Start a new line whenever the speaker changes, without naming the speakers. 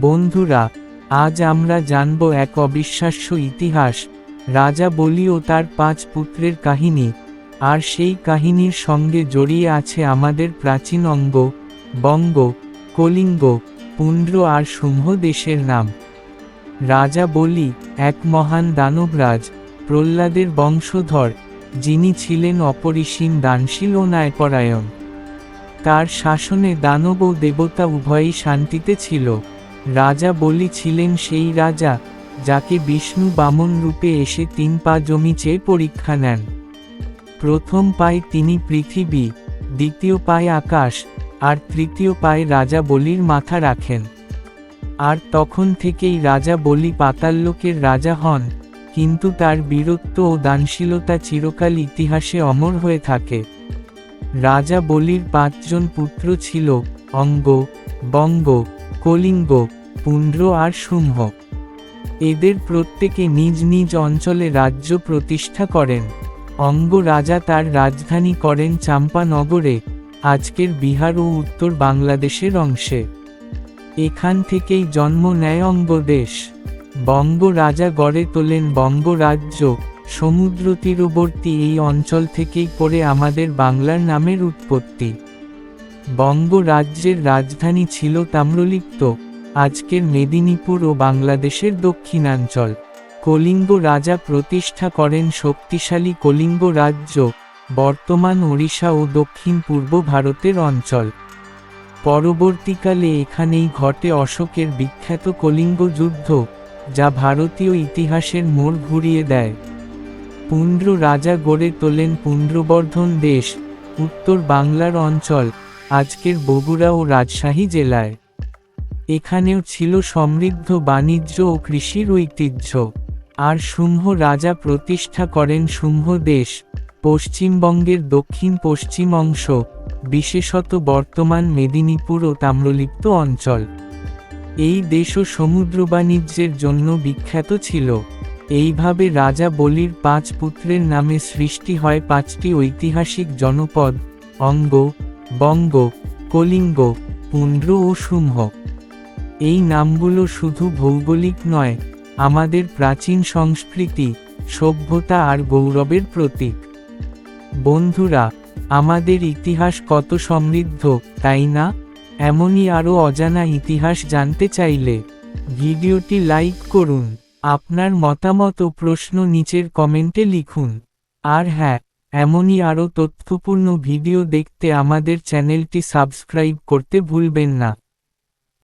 বন্ধুরা, আজ আমরা জানব এক অবিশ্বাস্য ইতিহাস। রাজা বলি ও তার পাঁচ পুত্রের কাহিনী। আর সেই কাহিনীর সঙ্গে জড়িয়ে আছে আমাদের প্রাচীন অঙ্গ, বঙ্গ, কলিঙ্গ, পুন্ড্র আর শুম্ভ দেশের নাম। রাজা বলি এক মহান দানবরাজ, প্রহ্লাদের বংশধর, যিনি ছিলেন অপরিসীম দানশীল ও ন্যায়পরায়ণ। তার শাসনে দানব ও দেবতা উভয়ই শান্তিতে ছিল। রাজা বলি ছিলেন সেই রাজা, যাকে বিষ্ণু বামন রূপে এসে তিন পা জমি চেয়ে পরীক্ষা নেন। প্রথম পায়ে তিনি পৃথিবী, দ্বিতীয় পায়ে আকাশ, আর তৃতীয় পায়ে রাজা বলির মাথা রাখেন। আর তখন থেকেই রাজা বলি পাতাল্লোকের রাজা হন, কিন্তু তার বীরত্ব ও দানশীলতা চিরকাল ইতিহাসে অমর হয়ে থাকে। রাজা বলির পাঁচজন পুত্র ছিল, অঙ্গ, বঙ্গ কলিঙ্গ, পুন্ড্র আর শুম্ভ। এদের প্রত্যেকে নিজ নিজ অঞ্চলে রাজ্য প্রতিষ্ঠা করেন। অঙ্গ রাজা তার রাজধানী করেন চাম্পানগরে, আজকের বিহার ও উত্তর বাংলাদেশের অংশে। এখান থেকেই জন্ম নেয় অঙ্গ দেশ বঙ্গ রাজা গড়ে তোলেন বঙ্গরাজ্য সমুদ্র তীরবর্তী এই অঞ্চল থেকেই পড়ে আমাদের বাংলার নামের উৎপত্তি। বঙ্গ রাজ্যের রাজধানী ছিল তাম্রলিপ্ত, আজকের মেদিনীপুর ও বাংলাদেশের দক্ষিণাঞ্চল। কলিঙ্গ রাজা প্রতিষ্ঠা করেন শক্তিশালী কলিঙ্গ রাজ্য, বর্তমান ওড়িশা ও দক্ষিণ পূর্ব ভারতের অঞ্চল। পরবর্তীকালে এখানেই ঘটে অশোকের বিখ্যাত কলিঙ্গ যুদ্ধ, যা ভারতীয় ইতিহাসের মোড় ঘুরিয়ে দেয়। পুন্ড্র রাজা গড়ে তোলেন পুন্ড্রবর্ধন দেশ, উত্তর বাংলার অঞ্চল। আজকের বগুড়া ও রাজশাহী জেলায়। এখানেও ছিল সমৃদ্ধ বাণিজ্য ও কৃষির ঐতিহ্য। আর শুম্ভ রাজা প্রতিষ্ঠা করেন শুম্ভ দেশ, পশ্চিমবঙ্গের দক্ষিণ পশ্চিম অংশ, বিশেষত বর্তমান মেদিনীপুর ও তাম্রলিপ্ত অঞ্চল। এই দেশও সমুদ্র বাণিজ্যের জন্য বিখ্যাত ছিল। এইভাবে রাজা বলির পাঁচ পুত্রের নামে সৃষ্টি হয় পাঁচটি ঐতিহাসিক জনপদ, অঙ্গ বঙ্গ, কলিঙ্গ, পুন্ড্র ও শুম্ভ এই নামগুলো শুধু ভৌগোলিক নয়, আমাদের প্রাচীন সংস্কৃতি, সভ্যতা আর গৌরবের প্রতীক। বন্ধুরা, আমাদের ইতিহাস কত সমৃদ্ধ, তাই না? এমনই আরও অজানা ইতিহাস জানতে চাইলে, ভিডিওটি লাইক করুন। আপনার মতামত ও প্রশ্ন নিচের কমেন্টে লিখুন। আর হ্যাঁ এমনই আরও তথ্যপূর্ণ ভিডিও দেখতে আমাদের চ্যানেলটি সাবস্ক্রাইব করতে ভুলবেন না।